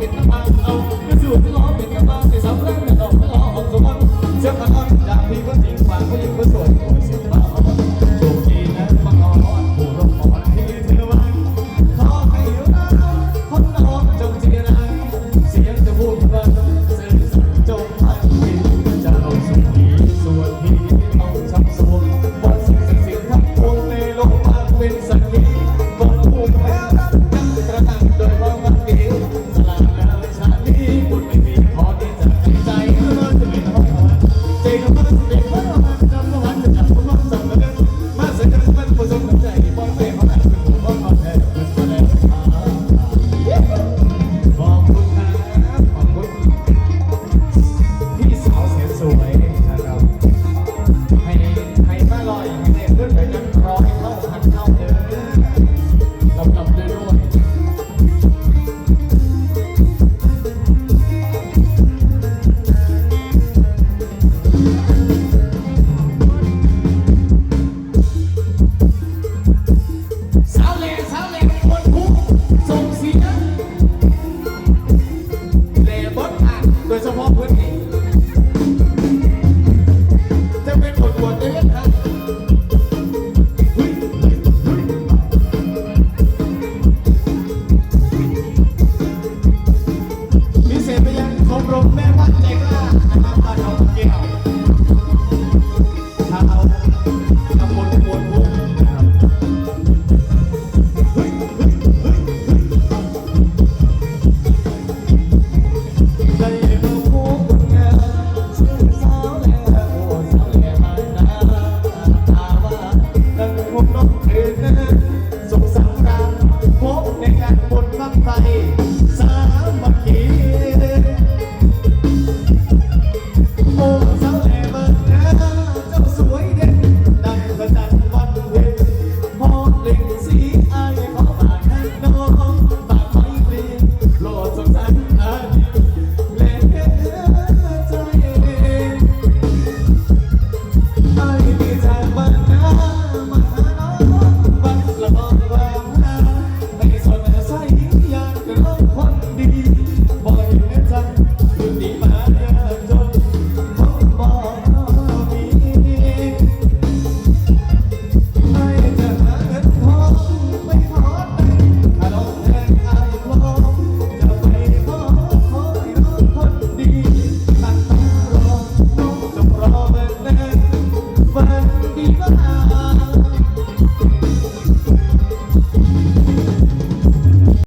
สูต สาวแล่สาวแล่คนคุส่งเสียงล่บดอะโดยเฉพาะพื้นที่จะเป็นคนบวชได้ไหมฮะพิเศษไปยังชมรมแม่บ้านใจกล้านะครับบ้านหนองแก้วถ้าเอา